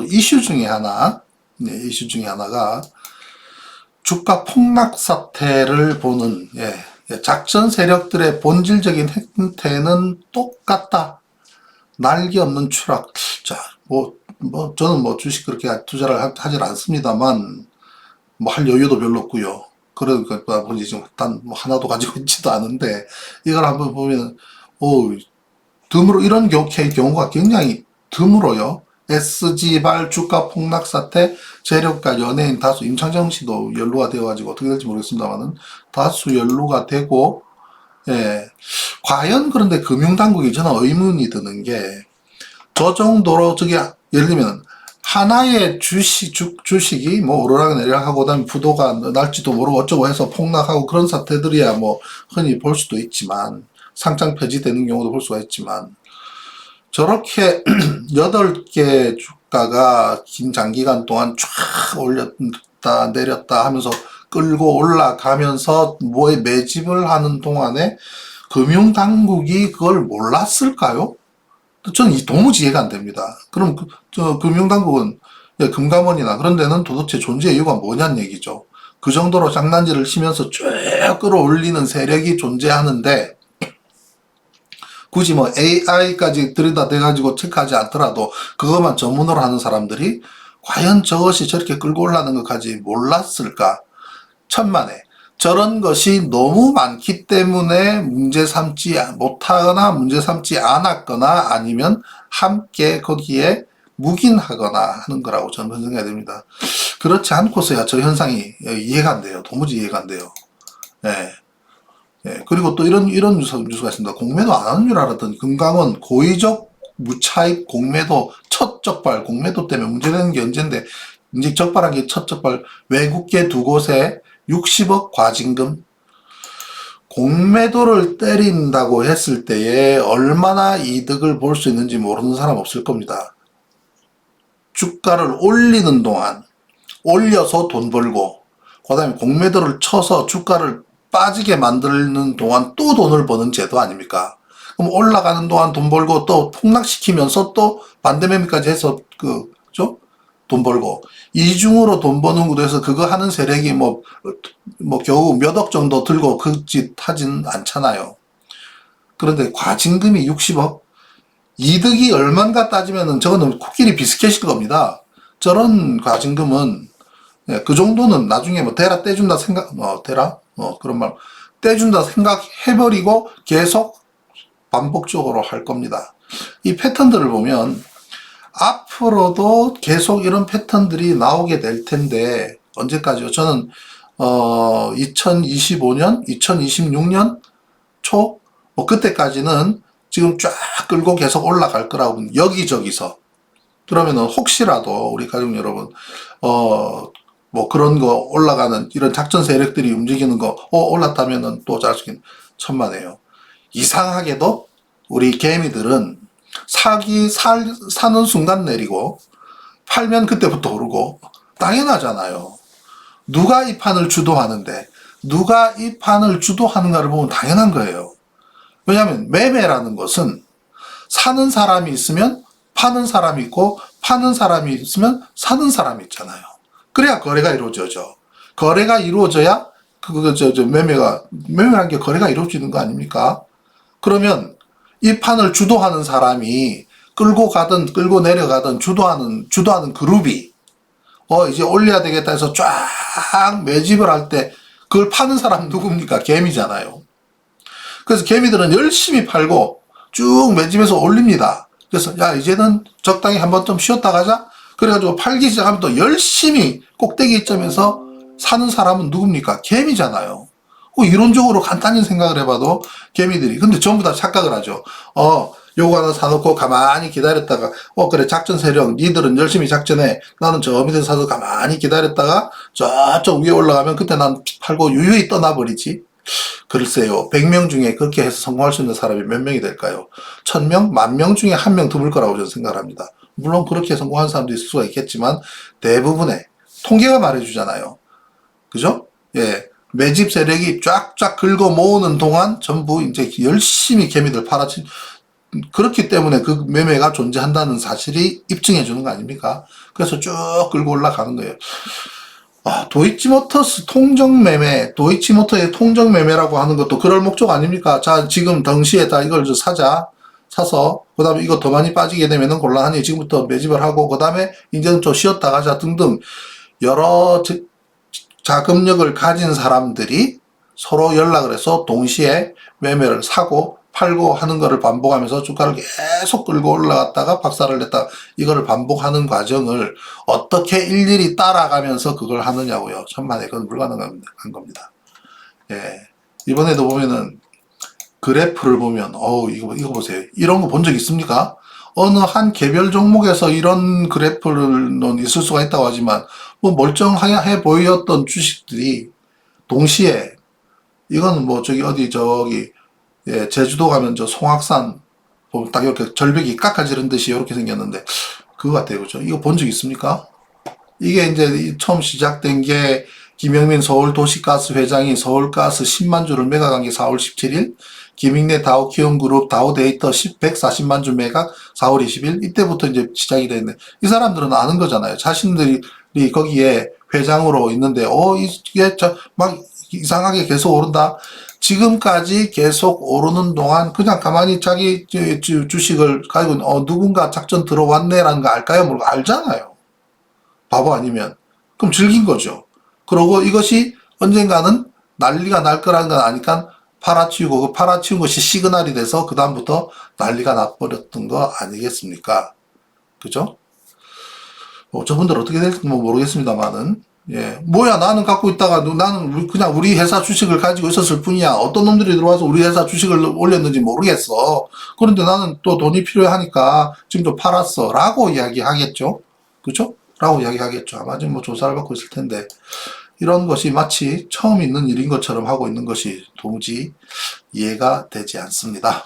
또 이슈 중에 하나, 네, 이슈 중에 하나가 주가 폭락 사태를 보는 예, 예, 작전 세력들의 본질적인 행태는 똑같다. 날개 없는 추락. 자, 뭐, 뭐, 저는 뭐 주식 그렇게 투자를 하- 하질 않습니다만, 뭐 할 여유도 별로 없고요. 그러다 보니 지금 단 뭐 하나도 가지고 있지도 않은데, 이걸 한번 보면, 오, 드물어, 이런 경우, 경우가 굉장히 드물어요. SG발 주가 폭락 사태, 재력가 연예인 다수, 임창정 씨도 연루가 되어가지고 어떻게 될지 모르겠습니다만은, 다수 연루가 되고, 예. 과연 그런데 금융당국이 저는 의문이 드는 게, 저 정도로 저기, 예를 들면, 하나의 주식, 주, 주식이 뭐 오르락 내리락 하고, 그다음에 부도가 날지도 모르고 어쩌고 해서 폭락하고 그런 사태들이야 뭐 흔히 볼 수도 있지만, 상장 폐지되는 경우도 볼 수가 있지만, 저렇게 여덟 개 주가가 긴 장기간 동안 쫙 올렸다 내렸다 하면서 끌고 올라가면서 뭐에 매집을 하는 동안에 금융당국이 그걸 몰랐을까요? 저는 이 도무지 이해가 안 됩니다. 그럼 그, 저 금융당국은 예, 금감원이나 그런 데는 도대체 존재 이유가 뭐냐는 얘기죠. 그 정도로 장난질을 치면서 쭉 끌어올리는 세력이 존재하는데 굳이 뭐 AI까지 들여다 대가지고 체크하지 않더라도 그것만 전문으로 하는 사람들이 과연 저것이 저렇게 끌고 올라가는 것까지 몰랐을까? 천만에. 저런 것이 너무 많기 때문에 문제 삼지 못하거나 문제 삼지 않았거나 아니면 함께 거기에 묵인하거나 하는 거라고 저는 생각이 듭니다. 그렇지 않고서야 저 현상이 이해가 안 돼요. 도무지 이해가 안 돼요. 예. 예, 그리고 또 이런, 이런 뉴스, 뉴스가 있습니다. 공매도 안 하는 줄 알았더니 금강원 고의적 무차익 공매도 첫 적발, 공매도 때문에 문제되는 게 언젠데, 이제 적발한 게 첫 적발, 외국계 두 곳에 60억 과징금, 공매도를 때린다고 했을 때에 얼마나 이득을 볼 수 있는지 모르는 사람 없을 겁니다. 주가를 올리는 동안 올려서 돈 벌고, 그 다음에 공매도를 쳐서 주가를 빠지게 만드는 동안 또 돈을 버는 제도 아닙니까? 그럼 올라가는 동안 돈 벌고 또 폭락시키면서 또 반대 매매까지 해서 그, 그죠? 돈 벌고. 이중으로 돈 버는 구도에서 그거 하는 세력이 뭐, 뭐 겨우 몇 억 정도 들고 그 짓 하진 않잖아요. 그런데 과징금이 60억? 이득이 얼만가 따지면은 저거는 코끼리 비스켓일 겁니다. 저런 과징금은 예, 그 정도는 나중에 뭐 대라 떼준다 생각, 어, 대라? 어, 그런 말. 떼준다 생각해버리고 계속 반복적으로 할 겁니다. 이 패턴들을 보면 앞으로도 계속 이런 패턴들이 나오게 될 텐데, 언제까지요? 저는, 어, 2025년, 2026년 초, 뭐, 그때까지는 지금 쫙 끌고 계속 올라갈 거라고. 여기저기서. 그러면은 혹시라도 우리 가족 여러분, 어, 뭐 그런 거 올라가는 이런 작전 세력들이 움직이는 거, 어, 올랐다면은 또 자식인 천만에요. 이상하게도 우리 개미들은 사기, 살, 사는 순간 내리고 팔면 그때부터 오르고 당연하잖아요. 누가 이 판을 주도하는데 누가 이 판을 주도하는가를 보면 당연한 거예요. 왜냐하면 매매라는 것은 사는 사람이 있으면 파는 사람이 있고 파는 사람이 있으면 사는 사람이 있잖아요. 그래야 거래가 이루어져죠. 거래가 이루어져야 그거 저, 저 매매가 매매란 게 거래가 이루어지는 거 아닙니까? 그러면 이 판을 주도하는 사람이 끌고 가든 끌고 내려가든 주도하는 주도하는 그룹이 어 이제 올려야 되겠다 해서 쫙 매집을 할 때 그걸 파는 사람 누굽니까? 개미잖아요. 그래서 개미들은 열심히 팔고 쭉 매집해서 올립니다. 그래서 야 이제는 적당히 한 번 좀 쉬었다 가자. 그래가지고 팔기 시작하면 또 열심히 꼭대기 점에서 사는 사람은 누굽니까? 개미잖아요. 어, 이론적으로 간단히 생각을 해봐도 개미들이 근데 전부 다 착각을 하죠. 어 요거 하나 사놓고 가만히 기다렸다가 어 그래 작전 세력 니들은 열심히 작전해 나는 저 밑에 사서 가만히 기다렸다가 저쪽 위에 올라가면 그때 난 팔고 유유히 떠나버리지. 글쎄요, 100명 중에 그렇게 해서 성공할 수 있는 사람이 몇 명이 될까요? 1000명, 만 명 중에 한 명 드물 거라고 저는 생각을 합니다. 물론 그렇게 성공한 사람도 있을 수가 있겠지만 대부분의 통계가 말해주잖아요. 그죠? 예. 매집 세력이 쫙쫙 긁어 모으는 동안 전부 이제 열심히 개미들 팔아치 그렇기 때문에 그 매매가 존재한다는 사실이 입증해 주는 거 아닙니까? 그래서 쭉 끌고 올라가는 거예요. 아, 도이치모터스 통정 매매, 도이치모터의 통정 매매라고 하는 것도 그럴 목적 아닙니까? 자, 지금 당시에 다 이걸 좀 사자. 사서, 그 다음에 이거 더 많이 빠지게 되면은 곤란하니 지금부터 매집을 하고, 그 다음에 이제는 좀 쉬었다 가자 등등 여러 자- 자금력을 가진 사람들이 서로 연락을 해서 동시에 매매를 사고 팔고 하는 것을 반복하면서 주가를 계속 끌고 올라갔다가 박살을 냈다 이거를 반복하는 과정을 어떻게 일일이 따라가면서 그걸 하느냐고요. 천만에 그건 불가능한 겁니다. 예. 이번에도 보면은 그래프를 보면 어우 이거 이거 보세요. 이런 거 본 적 있습니까? 어느 한 개별 종목에서 이런 그래프는 있을 수가 있다고 하지만 뭐 멀쩡해 보였던 주식들이 동시에 이거는 뭐 저기 어디 저기 예, 제주도 가면 저 송악산 보면 딱 이렇게 절벽이 깎아지른 듯이 이렇게 생겼는데 그거 같아요. 그죠? 이거 본 적 있습니까? 이게 이제 이 처음 시작된 게 김영민 서울도시가스 회장이 서울가스 10만 주를 매각한 게 4월 17일, 김익래 다우 키움그룹 다우 데이터 10, 140만 주 매각 4월 20일 이때부터 이제 시작이 됐는데 이 사람들은 아는 거잖아요. 자신들이 거기에 회장으로 있는데 어 이게 저막 이상하게 계속 오른다. 지금까지 계속 오르는 동안 그냥 가만히 자기 주식을 가지고 어 누군가 작전 들어왔네라는 거 알까요? 모르고 알잖아요. 바보 아니면 그럼 즐긴 거죠. 그러고 이것이 언젠가는 난리가 날 거라는 걸 아니까 팔아치우고 그 팔아치운 것이 시그널이 돼서 그 다음부터 난리가 나버렸던 거 아니겠습니까? 그죠? 뭐 저분들 어떻게 될지 뭐 모르겠습니다만은 예 뭐야 나는 갖고 있다가 누- 나는 그냥 우리 회사 주식을 가지고 있었을 뿐이야 어떤 놈들이 들어와서 우리 회사 주식을 올렸는지 모르겠어 그런데 나는 또 돈이 필요하니까 지금 좀 팔았어 라고 이야기하겠죠 그죠? 라고 이야기하겠죠 아마 지금 뭐 조사를 받고 있을 텐데 이런 것이 마치 처음 있는 일인 것처럼 하고 있는 것이 도무지 이해가 되지 않습니다.